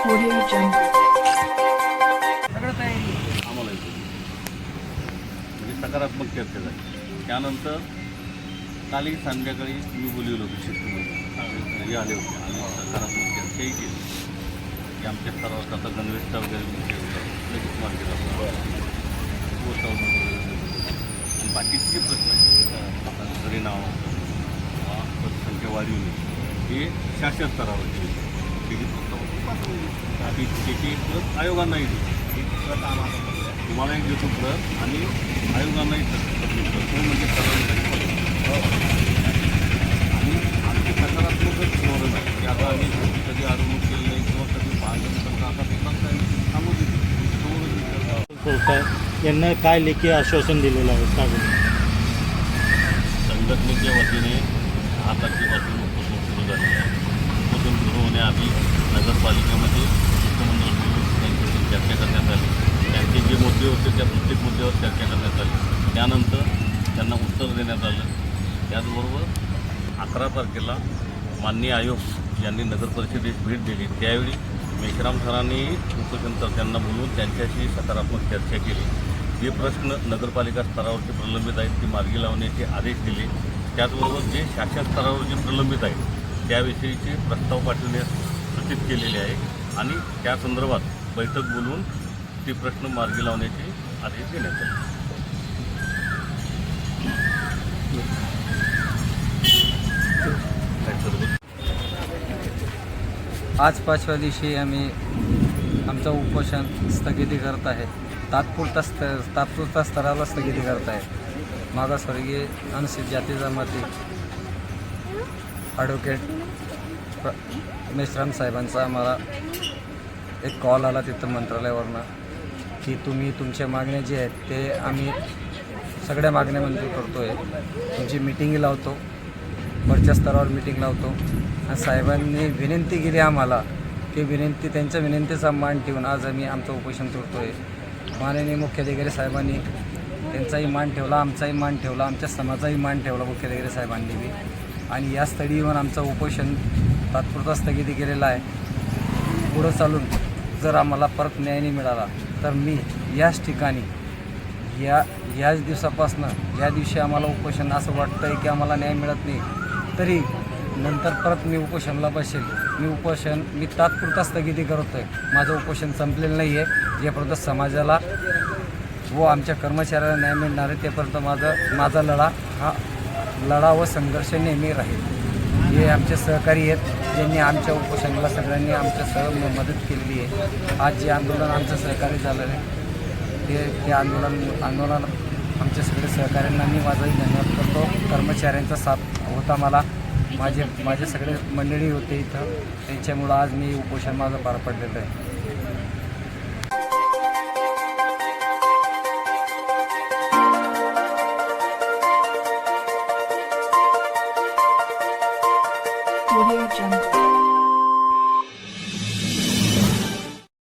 आम्हाला म्हणजे सकारात्मक चर्चा झाली. त्यानंतर कालही संध्याकाळी मी बोलवलं होतं शेतकरी घरी आले होते आणि सकारात्मक चर्चाही केली. की आमच्या सर्वात आता गणवेशचा वगैरे होता. लगेच मार्केट आणि बाकीचे जे प्रश्न आहेत आता घरी नाव पतसंख्या वाढवणे हे शासन स्तरावरचे विषय. त्याची फक्त प्रत आयोगांनाही दिली तुम्हाला एक देतो प्रत आणि आयोगांनाही म्हणजे आणि आमचे सकारात्मकच धोरण आहे. की आता आम्ही कधी कधी अडवणूक केली नाही किंवा कधी बांधून करता. काही सांगू देतो यांना काय लेखी आश्वासन दिलेलं आहे? सांगून संघटनेच्या वतीने दहा तारखेपासून उपोषण सुरू झालेलं आहे उपोषण आम्ही नगरपालिकेमध्ये शिष्टमंडळ त्यांच्याशी चर्चा करण्यात आली. त्यांचे जे मुद्दे होते त्या प्रत्येक मुद्द्यावर चर्चा करण्यात आली. त्यानंतर त्यांना उत्तर देण्यात आलं. त्याचबरोबर अकरा तारखेला माननीय आयोग यांनी नगर परिषदेस भेट दिली. त्यावेळी मेश्राम सरांनी उपोषणकर्त्यांना बोलून त्यांच्याशी सकारात्मक चर्चा केली. जे प्रश्न नगरपालिका स्तरावरचे प्रलंबित आहेत ते मार्गी लावण्याचे आदेश दिले. त्याचबरोबर जे शासन स्तरावर जे प्रलंबित आहेत त्याविषयीचे प्रस्ताव पाठवण्यास सूचित केलेले आहे आणि त्या संदर्भात बैठक बोलवून ते प्रश्न मार्गी लावण्याचे आदेश देण्यात आले. आज पाचव्या दिवशी आम्ही आमचं उपोषण स्थगिती करत आहे. तात्पुरता स्त तात्पुरता स्तराला स्थगिती करत आहे. मागासवर्गीय अनुसूचित जाती जमाती ॲडव्होकेट मेश्राम साहेबांचा आम्हाला एक कॉल आला तिथं मंत्रालयावरनं की तुम्ही तुमच्या मागण्या जे आहेत ते आम्ही सगळ्या मागण्या मंजूर करतो आहे तुमची मिटिंग लावतो वरच्या स्तरावर मिटिंग लावतो. आणि साहेबांनी विनंती केली आम्हाला की विनंती त्यांच्या विनंतीचा मान ठेवून आज आम्ही आमचं उपोषण तोडतो आहे माननीय मुख्याधिकारी साहेबांनी त्यांचाही मान ठेवला आमचाही मान ठेवला आमच्या समाजाही मान ठेवला मुख्याधिकारी साहेबांनी बी. आणि या स्थळी येऊन आमचं उपोषण तात्पुरता स्थगिती केलेलं आहे. पुढं चालून जर आम्हाला परत न्याय नाही मिळाला तर मी याच ठिकाणी या याच दिवसापासनं या दिवशी आम्हाला उपोषण असं वाटतं आहे की आम्हाला न्याय मिळत नाही तरी नंतर परत मी उपोषणला बसेल. मी उपोषण मी तात्पुरता स्थगिती करतो आहे माझं उपोषण संपलेलं नाही आहे जेपर्यंत समाजाला व आमच्या कर्मचाऱ्याला न्याय मिळणार आहे तेपर्यंत माझं माझा लढा हा लढा व संघर्ष नेहमी राहील. हे आमचे सहकारी आहेत ज्यांनी आमच्या उपोषणाला सगळ्यांनी आमच्या सह मदत केलेली आहे. आज जे आंदोलन आमचं सहकार्य झालं आहे ते ते आंदोलन आंदोलन आमच्या सगळे सहकाऱ्यांना मी माझाही धन्यवाद करतो. कर्मचाऱ्यांचा साथ होता मला. माझे माझे सगळे मंडळी होते इथं. त्यांच्यामुळं आज मी उपोषण माझं पार पडलेलं आहे. Audio Jungle.